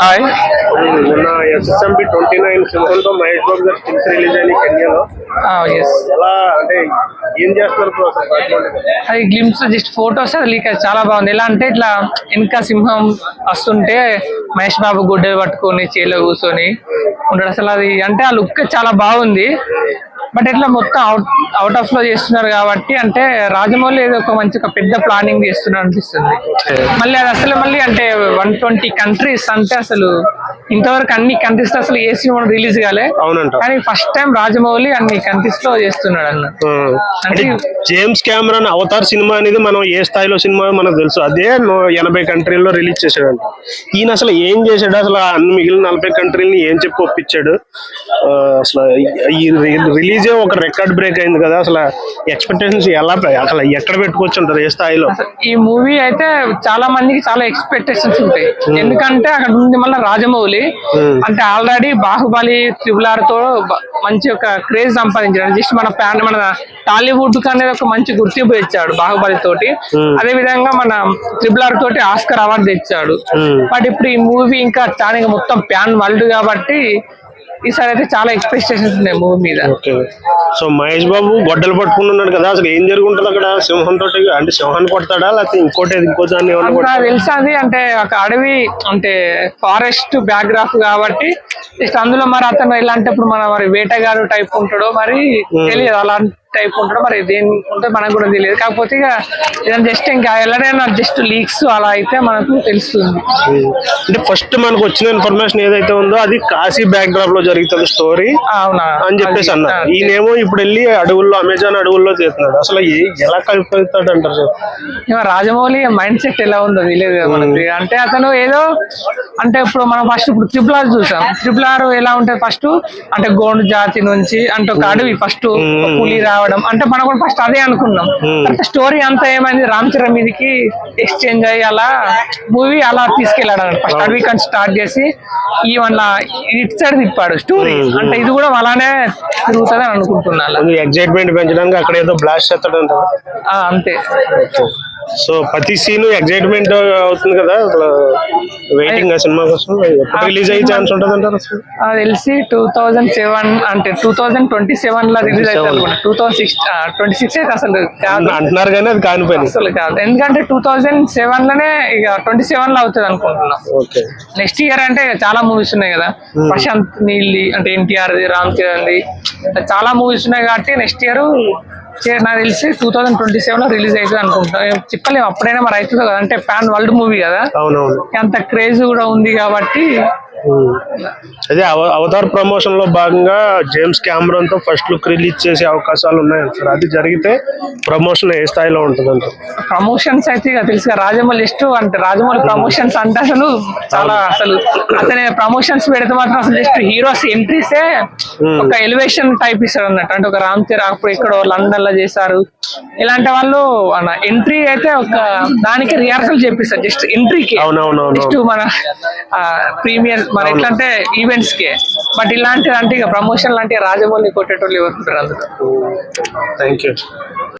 Hi నిన్న SSMB twenty nine సింహంతో మహేష్ బాబు గారు రిలీజ్ కెన్యాలో. ఎలా అంటే ఏం చేస్తున్నారు? అది గ్లిమ్స్ జస్ట్ ఫోటోస్ అది లీక్ అయ్యి చాలా బాగుంది. ఎలా అంటే ఇట్లా వెనక సింహం వస్తుంటే మహేష్ బాబు గుడ్డ పట్టుకొని చేలో కూర్చొని ఉంటాడు. అసలు అది అంటే ఆ లుక్ చాలా బాగుంది. బట్ ఇట్లా మొత్తం అవుట్ అవుట్ ఆఫ్లో చేస్తున్నారు కాబట్టి అంటే రాజమౌళి ఏదో ఒక మంచి ఒక పెద్ద ప్లానింగ్ చేస్తున్నారు అనిపిస్తుంది. మళ్ళీ అది అసలు మళ్ళీ అంటే వన్ ట్వంటీ కంట్రీస్ అంటే అసలు ఇంతవరకు అన్ని లో అసలు ఏ సినిమా రిలీజ్ కాలే. అవునంట. కానీ ఫస్ట్ టైం రాజమౌళి అన్ని లో చేస్తున్నాడు అన్న. అంటే జేమ్స్ కెమెరాన్ అవతార్ సినిమా అనేది మనం ఏ స్థాయిలో సినిమా మనకు తెలుసు. అదే ఎనభై కంట్రీల్లో రిలీజ్ చేశాడంట. ఈయన అసలు ఏం చేశాడు? అసలు అన్ని మిగిలిన నలభై కంట్రీలని ఏం చెప్పి ఒప్పించాడు? అసలు ఈ రిలీజే ఒక రికార్డ్ బ్రేక్ అయింది కదా. అసలు ఎక్స్పెక్టేషన్స్ ఎలా అసలు ఎక్కడ పెట్టుకోవచ్చు అంటారు? ఏ స్థాయిలో? ఈ మూవీ అయితే చాలా మందికి చాలా ఎక్స్పెక్టేషన్స్ ఉంటాయి. ఎందుకంటే అక్కడ ఉంది మళ్ళీ రాజమౌళి Hmm. అంటే ఆల్రెడీ బాహుబలి త్రిబుల్ ఆర్తో మంచి ఒక క్రేజ్ సంపాదించాడు జస్ట్ మన ప్యాన్ మన టాలీవుడ్కి అనేది ఒక మంచి గుర్తింపు ఇచ్చాడు బాహుబలి తోటి. అదే విధంగా మన త్రిబుల్ ఆర్ తోటి ఆస్కర్ అవార్డు తెచ్చాడు. బట్ ఇప్పుడు ఈ మూవీ ఇంకా ఇంకా మొత్తం ప్యాన్ వరల్డ్ కాబట్టి ఈసారి అయితే చాలా ఎక్స్పెక్టేషన్స్ ఉన్నాయి మూవీ మీద. సో మహేష్ బాబు గొడ్డలు పట్టుకుని ఉన్నాడు కదా అసలు ఏం జరుగుంటది అక్కడ? సింహం తోటి అంటే సింహాన్ని కొడతాడా? లేకపోతే ఇంకోటి ఇంకో దాన్ని? తెలుసు అది? అంటే ఒక అడవి అంటే ఫారెస్ట్ బ్యాక్గ్రాఫ్ కాబట్టి అందులో మరి అతను ఇలాంటప్పుడు మన మరి వేటగాడు టైప్ ఉంటాడో మరి తెలియదు. అలాంటి టైప్ ఉంటాడో మరి దేని ఉంటే మనకు కూడా తెలియదు. కాకపోతే ఇక ఇదని జస్ట్ ఇంకా ఎలాడైనా జస్ట్ లీక్స్ అలా అయితే మనకు తెలుస్తుంది. అంటే ఫస్ట్ మనకు వచ్చిన ఇన్ఫర్మేషన్ ఏదైతే ఉందో అది కాశీ బ్యాక్ డ్రాప్లో జరుగుతుంది స్టోరీ అవునా? అని చెప్పేసి ఆ, ఈయనేమో ఇప్పుడు వెళ్ళి అడవుల్లో అమెజాన్ అడవుల్లో చేస్తున్నాడు. అసలు ఎలా కలిపిస్తాడు అంటారు రాజమౌళి మైండ్ సెట్ ఎలా ఉందో తెలియదు మనకి. అంటే అతను ఏదో అంటే ఇప్పుడు మనం ఫస్ట్ ఇప్పుడు త్రిపుల్ ఆర్ చూసాం. త్రిపుల్ ఆర్ ఎలా ఉంటుంది ఫస్ట్? అంటే గోండు జాతి నుంచి అంటే ఒక అడవి ఫస్ట్ పులి రావడం అంటే మనం కూడా ఫస్ట్ అదే అనుకున్నాం. అంటే స్టోరీ అంతా ఏమైంది? రామ్ చరణ్ మీదకి ఎక్స్చేంజ్ అయ్యి అలా మూవీ అలా తీసుకెళ్ళాడు ఫస్ట్ అడవి కానీ స్టార్ట్ చేసి ఈ వన్ ఇటు సైడ్ తిప్పాడు స్టోరీ అంటే ఇది కూడా అలానే తిరుగుతుంది అని అనుకుంటున్నాను ఎగ్జైట్మెంట్ పెంచడానికి అక్కడ ఏదో బ్లాస్ట్ చేస్తాడు అంతే. సో ప్రతి సీన్ ఎగ్జైట్మెంట్ అవుతుంది కదా? అసలు వెయిటింగ్ ఆ సినిమా కోసం? ఎప్పుడు రిలీజ్ అయ్యే ఛాన్స్ ఉంటుంది అంటారు తెలిసి టూ థౌజండ్ సెవెన్ అంటే టూ థౌజండ్ ట్వంటీ సెవెన్లో రిలీజ్ అవుతుంది అనుకుంటా. Two thousand six twenty six అయితే అసలు కాదు. అంటున్నారు కానీ అది కాని పని అసలు కాదు. ఎందుకంటే టూ థౌజండ్ సెవెన్లోనే ఇక ట్వంటీ సెవెన్లో అవుతుంది అనుకుంటున్నాం. ఓకే. నెక్స్ట్ ఇయర్ అంటే చాలా మూవీస్ ఉన్నాయి కదా. ప్రశాంత్ నీల్ది అంటే ఎన్టీఆర్ రామ్ చరణ్ చాలా మూవీస్ ఉన్నాయి కాబట్టి నెక్స్ట్ ఇయర్ నాకు తెలిసి టూ థౌజండ్ ట్వంటీ సెవెన్లో రిలీజ్ అవుతుంది అనుకుంటా. చెప్పలేము అప్పుడైనా మరి అవుతుంది కదా. అంటే ప్యాన్ వరల్డ్ మూవీ కదా. అంత క్రేజ్ కూడా ఉంది కాబట్టి. అదే అవ- అవతార్ ప్రమోషన్లో భాగంగా జేమ్స్ కెమెరాన్తో ఫస్ట్ లుక్ రిలీజ్ చేసే అవకాశాలు ఉన్నాయి సార్. అది జరిగితే ప్రమోషన్ ఏ స్థాయిలో ఉంటుంది ప్రమోషన్స్ అయితే ఇక తెలుసు కదా, రాజమౌళి లిస్ట్ అంటే రాజమౌళి ప్రమోషన్స్ అంటే అసలు చాలా అసలు. అతని ప్రమోషన్స్ పెడితే మాత్రం అసలు జస్ట్ హీరోస్ ఎంట్రీసే ఒక ఎలివేషన్ టైప్ ఇస్తాడు అన్నట్టు అంటే ఒక రామ్ చరణ్ అప్పుడు ఇక్కడ లండన్లో చేశారు. ఇలాంటి వాళ్ళు ఎంట్రీ అయితే ఒక దానికి రిహార్సల్ చేపిస్తారు. జస్ట్ ఎంట్రీకి జస్ట్ మన ప్రీమియర్ మన ఎట్లా అంటే ఈవెంట్స్కి. బట్ ఇలాంటి అంటే ఇక ప్రమోషన్ లాంటి రాజమౌళి కొట్టేటోళ్ళు ఎవరు అందులో? Thank you